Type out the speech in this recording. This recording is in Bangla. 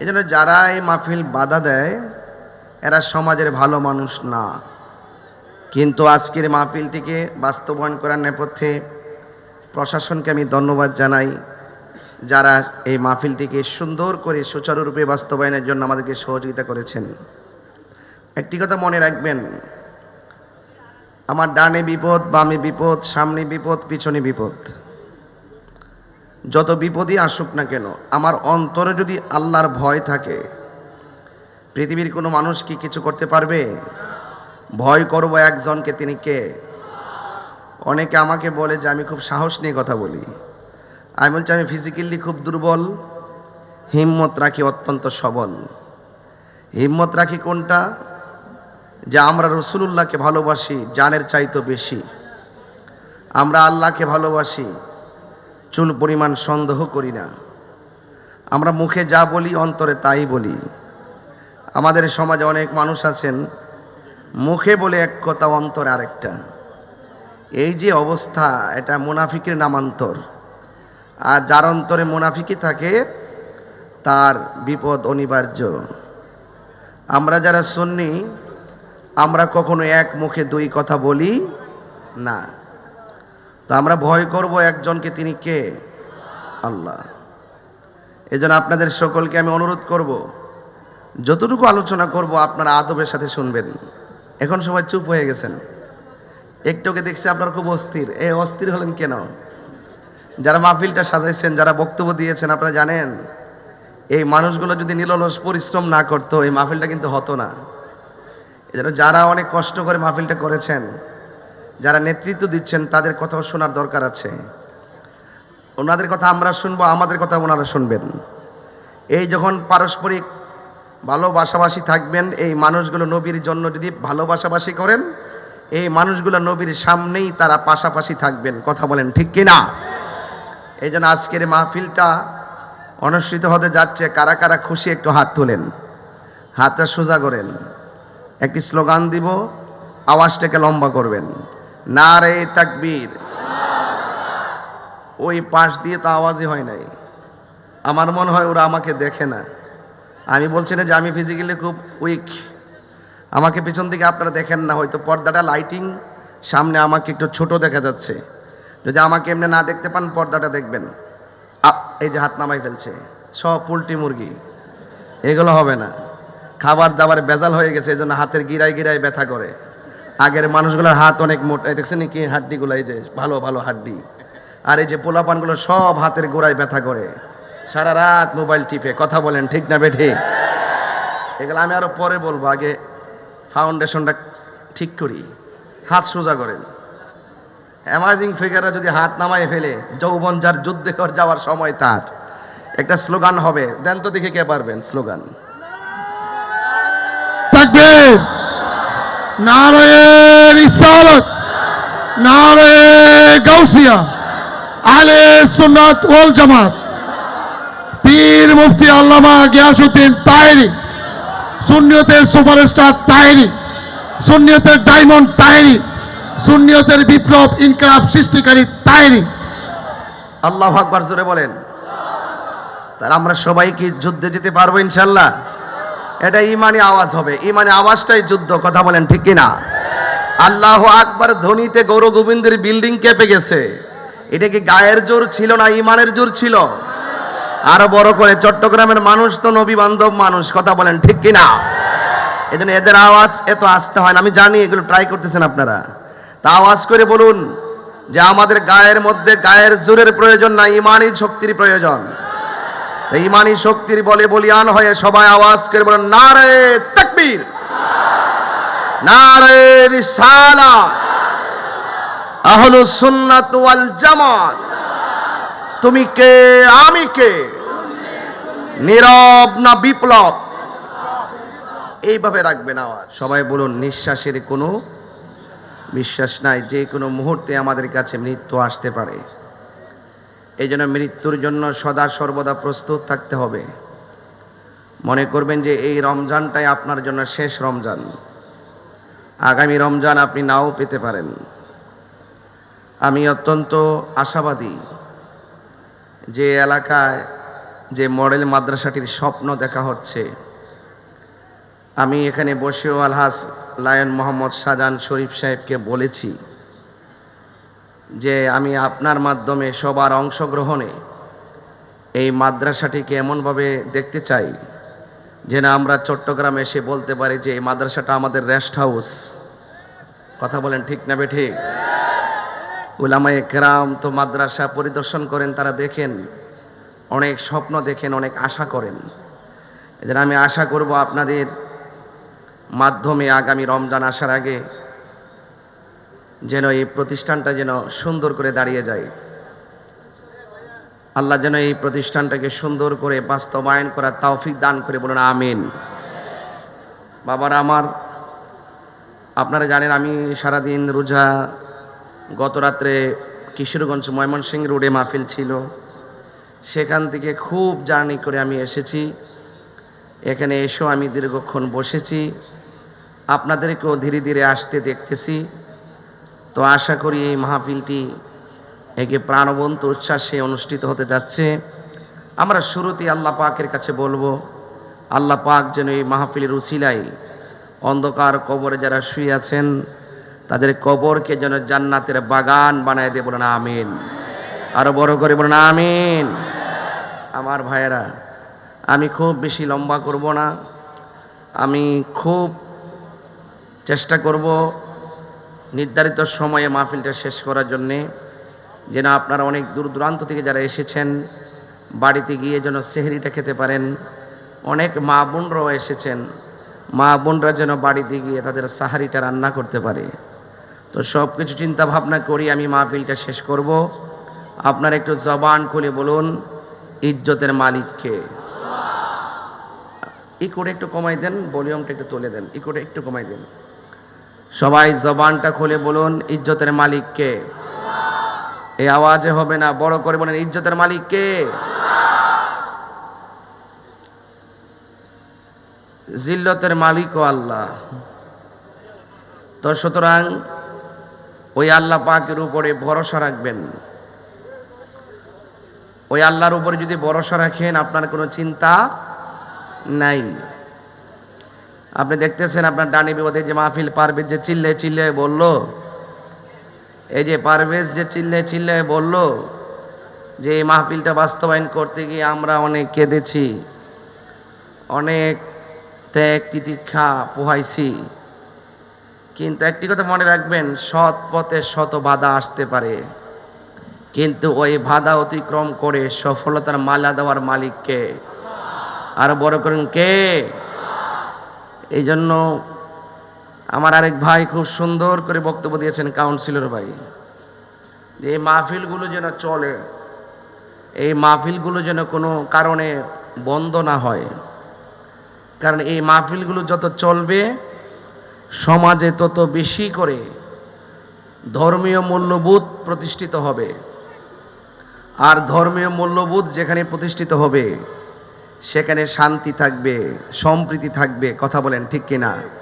এই জন্য যারা এই মাহফিল বাধা দেয়, এরা সমাজের ভালো মানুষ না। কিন্তু আজকের মাহফিলটিকে বাস্তবায়ন করার নেপথ্যে প্রশাসনকে আমি ধন্যবাদ জানাই, যারা এই মাহফিলটিকে সুন্দর করে সুচারুরূপে বাস্তবায়নের জন্য আমাদেরকে সহযোগিতা করেছেন। একটি কথা মনে রাখবেন, আমার ডানে বিপদ, বামে বিপদ, সামনে বিপদ, পিছনে বিপদ। যত বিপদই আসুক না কেন, আমার অন্তরে যদি আল্লাহর ভয় থাকে, পৃথিবীর কোনো মানুষ কি কিছু করতে পারবে? ভয় করব একজনকে তিনি কে? অনেকে আমাকে বলে যে, আমি খুব সাহস নিয়ে কথা বলি। আমি বলছি, আমি ফিজিক্যালি খুব দুর্বল। হিম্মত রাখি অত্যন্ত সবল। হিম্মত রাখি কোনটা? যে আমরা রসুলুল্লাহকে ভালোবাসি, জানের চাইতো বেশি। আমরা আল্লাহকে ভালোবাসি। চুল পরিমাণ সন্দেহ করি না। আমরা মুখে যা বলি, অন্তরে তাই বলি। আমাদের সমাজে অনেক মানুষ আছেন, মুখে বলে এক কথা, অন্তরে আরেকটা। এই যে অবস্থা, এটা মুনাফিকের নামান্তর। আর যার অন্তরে মুনাফিকি থাকে, তার বিপদ অনিবার্য। আমরা যারা শুননি আমরা কখনো এক মুখে দুই কথা বলি না। তো আমরা ভয় করব একজনকে তিনি কে? আল্লাহ। এই জন্য আপনাদের সকলকে আমি অনুরোধ করব, যতটুকু আলোচনা করব আপনারা আদবের সাথে শুনবেন। এখন সবাই চুপ হয়ে গেছেন। একটুকে দেখছি আপনার খুব অস্থির। এই অস্থির হলেন কেন? যারা মাহফিলটা সাজাইছেন, যারা বক্তব্য দিয়েছেন, আপনারা জানেন, এই মানুষগুলো যদি নিরলস পরিশ্রম না করতো, এই মাহফিলটা কিন্তু হতো না। এজন্য যারা অনেক কষ্ট করে মাহফিলটা করেছেন যারা নেতৃত্ব দিচ্ছেন, তাদের কথাও শোনার দরকার আছে। ওনাদের কথা আমরা শুনব, আমাদের কথা ওনারা শুনবেন। এই যখন পারস্পরিক ভালোবাসাবাসী থাকবেন, এই মানুষগুলো নবীর জন্য যদি ভালোবাসাবাসী করেন, এই মানুষগুলো নবীর সামনেই তারা পাশাপাশি থাকবেন। কথা বলেন ঠিক কি না এই জন্য আজকের মাহফিলটা অনুষ্ঠিত হতে যাচ্ছে। কারা কারা খুশি একটু হাত তোলেন। হাতটা সোজা করেন। একটি স্লোগান দিব, আওয়াজটাকে লম্বা করবেন। না রে তাকবীর। ওই পাশ দিয়ে তো আওয়াজই হয় নাই। আমার মনে হয় ওরা আমাকে দেখে না। আমি বলছি না যে আমি ফিজিক্যালি খুব উইক আমাকে পিছন দিকে আপনারা দেখেন না, হয়তো পর্দাটা লাইটিং সামনে আমাকে একটু ছোট দেখা যাচ্ছে। যদি আমাকে এমনি না দেখতে পান, পর্দাটা দেখবেন। এই যে হাত নামাই ফেলছে, সব পোলট্রি মুরগি। এগুলো হবে না। খাবার দাবার বেজাল হয়ে গেছে এই জন্য হাতের গিরায় গিরায় ব্যথা করে। আগের মানুষগুলোর হাত অনেক মোটা দেখছেন কি হাড্ডিগুলো, এই যে ভালো ভালো হাড্ডি। আর এই যে পোলাপানগুলো সব হাতের গোড়ায় ব্যথা করে। সারা রাত মোবাইল টিপে, কথা বলেন, ঠিক না বেঠে? এগুলো আমি আরও পরে বলব, আগে ফাউন্ডেশনটা ঠিক করি। হাত সোজা করেন। অ্যামাজিং ফিগাররা যদি হাত নামায় ফেলে, যৌবন যার যুদ্ধে যাওয়ার সময় তার। একটা স্লোগান হবে, দেন তো দেখে কে পারবেন, স্লোগান। নারায়ে রিসালাত নারায়ে গাউসিয়া, আলে সুন্নাত ওয়াল জামাত, পীর মুফতি আল্লামা গিয়াসউদ্দিন তাহেরি সুন্নিয়তের সুপারস্টার তাহেরি সুন্নিয়তের ডায়মন্ড তাহেরি সুন্নিয়তের বিপ্লব ইনকলাব সৃষ্টিকারী তাহেরি আল্লাহ আকবার জোরে বলেন। তাহলে আমরা সবাই কি যুদ্ধে যেতে পারব ইনশাল্লাহ এটা ইমানি আওয়াজ হবে। ইমানি আওয়াজটাই যুদ্ধ, কথা বলেন ঠিক কিনা? আল্লাহ আকবার ধ্বনিতে গৌর গোবিন্দের বিল্ডিং কেঁপে গেছে। এটা কি গায়ের জোর ছিল না ইমানের জোর ছিল? আরও বড় করে, চট্টগ্রামের মানুষ তো নবী বান্ধব মানুষ, কথা বলেন ঠিক কিনা? এই জন্য এদের আওয়াজ এত আসতে হয় না। আমি জানি, এগুলো ট্রাই করতেছেন আপনারা। তা আওয়াজ করে বলুন যে আমাদের গায়ের মধ্যে গায়ের জোরের প্রয়োজন না, ইমানই শক্তির প্রয়োজন। ইমানি শক্তির বলে বলিয়ান হয়ে সবাই আওয়াজ করে বলেন, নারে তাকবীর, নারে রিসালা, আহলু সুন্নাত ওয়াল জামাত, তুমি কে, আমি কে? নীরব না বিপ্লব? এইভাবে রাখবেন আওয়াজ। সবাই বলুন, নিঃশ্বাসের কোনো বিশ্বাস নাই, যে কোনো মুহূর্তে আমাদের কাছে মৃত্যু আসতে পারে। এই জন্য মৃত্যুর জন্য সদা সর্বদা প্রস্তুত থাকতে হবে। মনে করবেন যে এই রমজানটাই আপনার জন্য শেষ রমজান। আগামী রমজান আপনি নাও পেতে পারেন। আমি অত্যন্ত আশাবাদী যে এলাকায় যে মডেল মাদ্রাসাটির স্বপ্ন দেখা হচ্ছে। আমি এখানে বসেও আলহাস লায়ন মোহাম্মদ শাহজাহান শরীফ সাহেবকে বলেছি যে আমি আপনার মাধ্যমে সবার অংশগ্রহণে এই মাদ্রাসাটিকে এমনভাবে দেখতে চাই যেন আমরা চট্টগ্রামে এসে বলতে পারি যে এই মাদ্রাসাটা আমাদের রেস্ট হাউস। কথা বলেন ঠিক না বে ঠিক উলামায়ে কেরাম তো মাদ্রাসা পরিদর্শন করেন, তারা দেখেন, অনেক স্বপ্ন দেখেন, অনেক আশা করেন। এজন্য আমি আশা করব আপনাদের মাধ্যমে আগামী রমজান আসার আগে যেন এই প্রতিষ্ঠানটা যেন সুন্দর করে দাঁড়িয়ে যায়। আল্লাহ যেন এই প্রতিষ্ঠানটাকে সুন্দর করে বাস্তবায়ন করার তৌফিক দান করে বলুন, আমিন। বাবার আমার, আপনারা জানেন আমি সারাদিন রোজা, গত রাত্রে কিশোরগঞ্জ ময়মনসিংহ রোডে মাহফিল ছিল। সেখান থেকে খুব জার্নি করে আমি এসেছি। এখানে এসেও আমি দীর্ঘক্ষণ বসেছি। আপনাদেরকেও ধীরে ধীরে আসতে দেখতেছি। তো আশা করি এই মাহফিলটি একে প্রাণবন্ত উচ্ছ্বাসে অনুষ্ঠিত হতে যাচ্ছে। আমরা শুরুতেই আল্লাহ পাকের কাছে বলব, আল্লাহ পাক যেন এই মাহফিলের উসিলাই অন্ধকার কবরে যারা শুয়ে আছেন, তাদের কবরকে যেন জান্নাতের বাগান বানায় দিয়ে বলেন আমিন। আরও বড় করে বলেন আমিন। আমার ভাইয়েরা, আমি খুব বেশি লম্বা করব না। আমি খুব চেষ্টা করব নির্ধারিত সময়ে মাহফিলটা শেষ করার জন্যে যেন আপনারা অনেক দূর দূরান্ত থেকে যারা এসেছেন, বাড়িতে গিয়ে যেন সেহরিটা খেতে পারেন। অনেক মা বোনরাও এসেছেন। মা বোনরা যেন বাড়িতে গিয়ে তাদের সাহারিটা রান্না করতে পারে। তো সব কিছু চিন্তা ভাবনা করি আমি মাহফিলটা শেষ করব। আপনার একটু জবান খুলে বলুন, ইজ্জতের মালিককে। ইকোটা একটু কমাই দেন, ভলিউমটা একটু তুলে দেন। ইকোটা একটু কমাই দেন। সবাই জবানটা খুলে বলুন, ইজ্জতের মালিককে এই আওয়াজে হবে না, বড় করে বলেন, ইজ্জতের মালিককে জিল্লতের মালিকও আল্লাহ। তো সুতরাং ওই আল্লাহ পাকের উপরে ভরসা রাখবেন। ওই আল্লাহর উপরে যদি ভরসা রাখেন, আপনার কোনো চিন্তা নাই। আপনি দেখতেছেন আপনার ডানি বিপদে যে মাহফিল পারভেজ যে চিল্লে চিল্লে বলল, এই যে পারভেজ যে চিল্লে চিল্লে বলল যে এই মাহফিলটা বাস্তবায়ন করতে গিয়ে আমরা অনেক কেঁদেছি, অনেক ত্যাগ তিতিক্ষা পোহাইছি। কিন্তু একটি কথা মনে রাখবেন, সৎ পথে শত বাধা আসতে পারে। কিন্তু ওই বাধা অতিক্রম করে সফলতার মালা দেওয়ার মালিককে। আর বড় করেন কে? এই জন্য আমার আরেক ভাই খুব সুন্দর করে বক্তব্য দিয়েছেন কাউন্সিলর ভাই। যে এই মাহফিলগুলো যেন চলে, এই মাহফিলগুলো যেন কোনো কারণে বন্ধ না হয়। কারণ এই মাহফিলগুলো যত চলবে, সমাজে তত বেশি করে ধর্মীয় মূল্যবোধ প্রতিষ্ঠিত হবে। আর ধর্মীয় মূল্যবোধ যেখানে প্রতিষ্ঠিত হবে সেখানে শান্তি থাকবে সম্প্রীতি থাকবে কথা বলেন ঠিক কিনা?